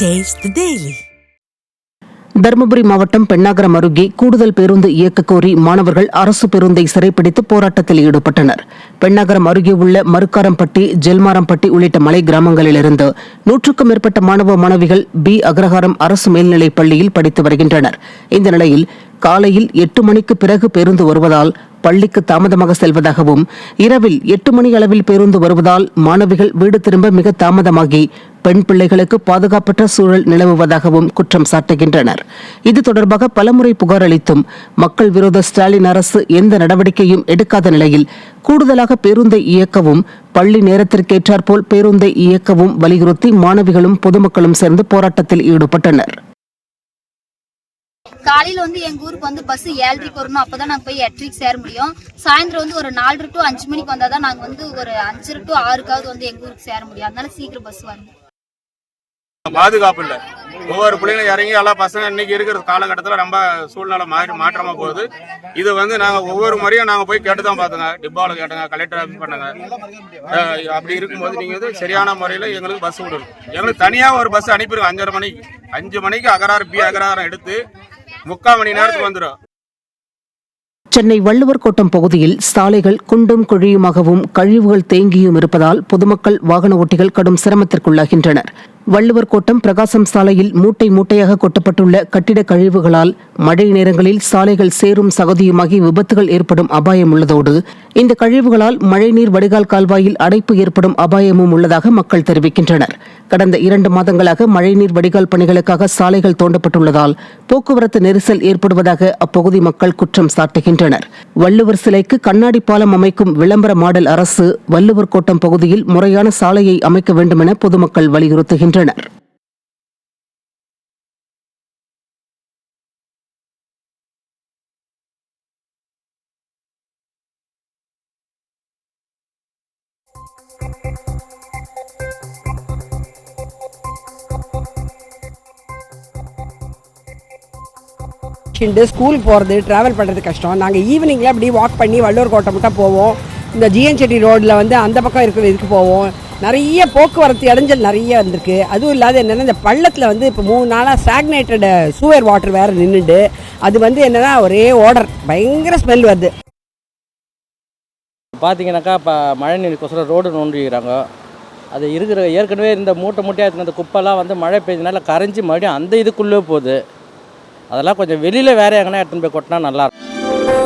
Taste daily Dharmapuri மாவட்டம் பெண்ணாகரம் அருகே கூடுதல் பேருந்து இயக்க கோரி மாணவர்கள் அரசு பேருந்தை சிறைப்பிடித்து போராட்டத்தில் ஈடுபட்டனர். பெண்ணாகரம் அருகே உள்ள மருக்காரம்பட்டி ஜெல்மாரம்பட்டி உள்ளிட்ட மலை கிராமங்களிலிருந்து நூற்றுக்கும் மேற்பட்ட மாணவ மாணவிகள் பி அக்ரஹாரம் அரசு மேல்நிலைப் பள்ளியில் படித்து வருகின்றனர். இந்த நிலையில் காலையில் எட்டு மணிக்கு பிறகு பேருந்து வருவதால் பள்ளிக்கு தாமதமாக செல்வதாகவும் இரவில் எட்டு மணி அளவில் பேருந்து வருவதால் மாணவிகள் வீடு திரும்ப மிக தாமதமாகி பெண் பிள்ளைகளுக்கு பாதுகாப்பற்ற சூழல் நிலவுவதாகவும் குற்றம் சாட்டுகின்றனர். இது தொடர்பாக பலமுறை புகார் அளித்தும் மக்கள் விரோத ஸ்டாலின் அரசு எந்த நடவடிக்கையும் எடுக்காத நிலையில் கூடுதலாக பேருந்தை இயக்கவும் பள்ளி நேரத்திற்கேற்றாற்போல் பேருந்தை இயக்கவும் வலியுறுத்தி மாணவிகளும் பொதுமக்களும் சேர்ந்து போராட்டத்தில் ஈடுபட்டனர். காலையில் வந்து எங்கள் ஊருக்கு வந்து பஸ் ஏழரைக்கு வரணும். அப்பதான் நாங்கள் போய் எட்டரைக்கு சேர முடியும். சாயந்தரம் வந்து ஒரு நாலு டு அஞ்சு மணிக்கு வந்தால் தான் நாங்கள் வந்து ஒரு அஞ்சரை டு ஆறுக்காவது வந்து எங்கள் ஊருக்கு சேர முடியும். அதனால சீக்கிரம் பஸ் வரணும் பாதுகாப்பு இல்லை. ஒவ்வொரு பிள்ளைங்களும் இறங்கி எல்லா பசங்க இன்னைக்கு இருக்கிற காலகட்டத்தில் ரொம்ப சூழ்நிலை மாறி மாற்றமாக போகுது. இது வந்து நாங்கள் ஒவ்வொரு முறையும் நாங்கள் போய் கேட்டு தான் பார்த்தோங்க டிப்பாவில் கேட்டோங்க கலெக்டர் ஆஃபீஸ் பண்ணாங்க. அப்படி இருக்கும்போது நீங்கள் வந்து சரியான முறையில் எங்களுக்கு பஸ் விடணும். எங்களுக்கு தனியாக ஒரு பஸ் அனுப்பிடுங்க. அஞ்சரை மணிக்கு. அஞ்சு மணிக்கு அகராறு பி அகராரம் எடுத்து முக்கால் மணி நேரத்துக்கு வந்துடும் சென்னை வள்ளுவர் கோட்டம் பகுதியில் சாலைகள் குண்டும் குழியுமாகவும் கழிவுகள் தேங்கியும் இருப்பதால் பொதுமக்கள் வாகன ஓட்டிகள் கடும் சிரமத்திற்குள்ளாகின்றனர். வள்ளுவர் கோட்டம் பிரகாசம் சாலையில் மூட்டை மூட்டையாக கொட்டப்பட்டுள்ள கட்டிட கழிவுகளால் மழை நேரங்களில் சாலைகள் சேரும் சகதியுமாகி விபத்துகள் ஏற்படும் அபாயம் உள்ளதோடு இந்த கழிவுகளால் மழைநீர் வடிகால் கால்வாயில் அடைப்பு ஏற்படும் அபாயமும் உள்ளதாக மக்கள் தெரிவிக்கின்றனர். கடந்த இரண்டு மாதங்களாக மழைநீர் வடிகால் பணிகளுக்காக சாலைகள் தோண்டப்பட்டுள்ளதால் போக்குவரத்து நெரிசல் ஏற்படுவதாக அப்பகுதி மக்கள் குற்றம் சாட்டுகின்றனர். வள்ளுவர் சிலைக்கு கண்ணாடி பாலம் அமைக்கும் விளம்பர மாடல் அரசு வள்ளுவர் கோட்டம் பகுதியில் முறையான சாலையை அமைக்க வேண்டுமென பொதுமக்கள் வலியுறுத்துகின்றனர். ண்டு ஸ்கூல் போகிறது ட்ராவல் பண்ணுறது கஷ்டம். நாங்கள் ஈவினிங்கில் அப்படி வாக் பண்ணி வள்ளூர் கோட்டை மட்டும் போவோம். இந்த ஜிஎன் செட்டி ரோட்டில் வந்து அந்த பக்கம் இருக்கிற இதுக்கு போவோம். நிறைய போக்குவரத்து இடைஞ்சல் நிறைய வந்திருக்கு அதுவும் இல்லாத என்னென்னா இந்த பள்ளத்தில் வந்து இப்போ மூணு நாளாக ஸ்டாக்னேட்டட் சூவர் வாட்டர் வேறு நின்றுண்டு அது வந்து என்னென்னா ஒரே ஓடர் பயங்கர ஸ்மெல் வருது. பார்த்தீங்கன்னாக்கா இப்போ மழை நீருக்கோசரம் ரோடு நோண்டிக்கிறாங்க அது இருக்கிற ஏற்கனவே இந்த மூட்டை மூட்டையாக இருக்கிற அந்த குப்பைலாம் வந்து மழை பெய்ஞ்சனால கரைஞ்சி மறுபடியும் அந்த இதுக்குள்ளே போகுது. அதெல்லாம் கொஞ்சம் வெளியில் வேறு எங்கன்னா எடுத்துன்னு போய் கொட்டினா நல்லாயிருக்கும்